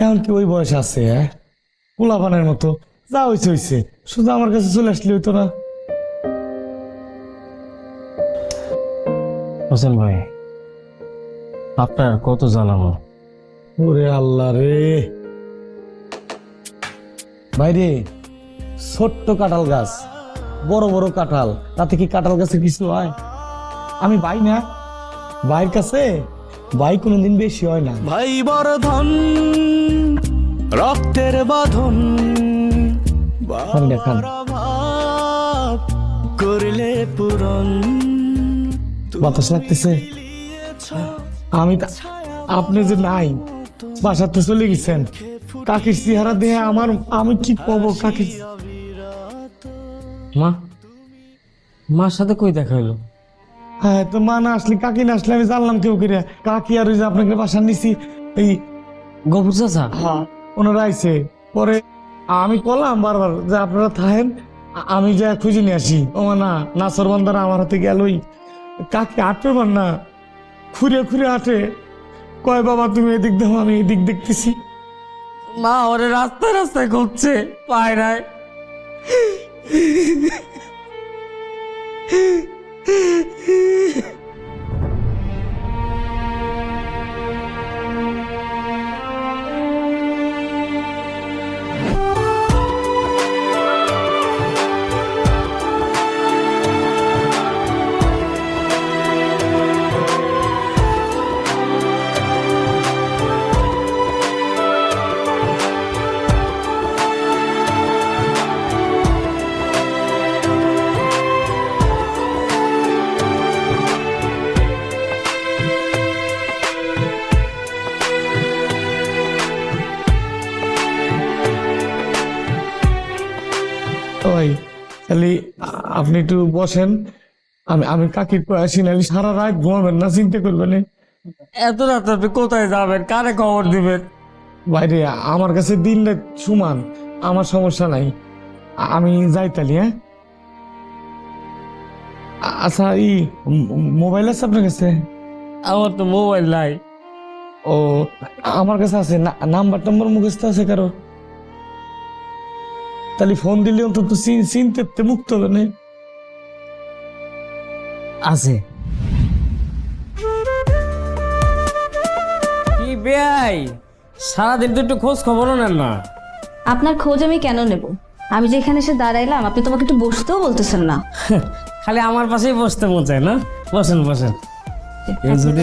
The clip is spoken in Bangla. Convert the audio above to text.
এখন কি ওই বয়স আছে হ্যাঁ? পোলাপানের মতো। যা হয়েছে হয়েছে শুধু আমার কাছে চলে আসলে হইতো না। হোসেন ভাই আপনার কত জানামো ওরে আল্লাহ রে। বাইরে ছোট্ট কাঁঠাল গাছ। বড় বড় কাঁঠাল। তাতে কি কাঁঠাল গাছে কিছু হয়? আমি ভাই না। ভাইয়ের কাছে ভাই কোনোদিন বেশি হয় না। ভাই বর্ধন রক্তের বাঁধন করলে পূরণ। বাতাস লাগতেছে। আমি আপনি যে নাই বাসাতে চলে গেছেন। কাকির চেহারা দেখে আমার আমি কি পাবো কাকির? মা মার সাথে কই দেখা হইল? হ্যাঁ তো মা না আসলে কাকি না আসলে আমি জানলাম কেউ করে কাকি আর ওই যে আপনাকে বাসা নিছি এই গফুর চাচা? হ্যাঁ ওনারা আইছে। পরে আমি কলাম বারবার যে আপনারা থাকেন, আমি যা খুঁজে নিয়ে আসি। ও না না বান্দারা আমার হাতে গেলই কাকে আটবে না। খুঁড়ে খুঁড়ে আটে কয়, বাবা, তুমি এদিক দেখো, আমি এদিক দেখতেছি। মা, ওরে রাস্তায় রাস্তায় ঘুরছে পায় তাহলে আপনি একটু বসেন। আমি আমি কাকির আসি নাহলে সারা রাত ঘুমাবেন না চিন্তা করবেন এত রাত আপনি কোথায় যাবেন? কারে খবর দিবেন? বাইরে আমার কাছে দিন রাত সমান আমার সমস্যা নাই। আমি যাই তাহলে হ্যাঁ? আচ্ছা ই মোবাইল আছে আপনার কাছে? আমার তো মোবাইল নাই। ও আমার কাছে আছে না- নাম্বার টাম্বার মুখস্থ আছে কারও? তাহলে ফোন দিলে অন্তত চিনতে মুক্ত হবে না। আছে। কি বেয়াই? সারাদিন তো একটু খোঁজ খবরও নেন না। আপনার খোঁজ আমি কেন নেব? আমি যেখানে এসে দাঁড়াইলাম আপনি তোমাকে একটু বসতেও বলতেছেন না। খালি আমার পাশেই বসতে মন চায় না? বসেন বসেন। যদি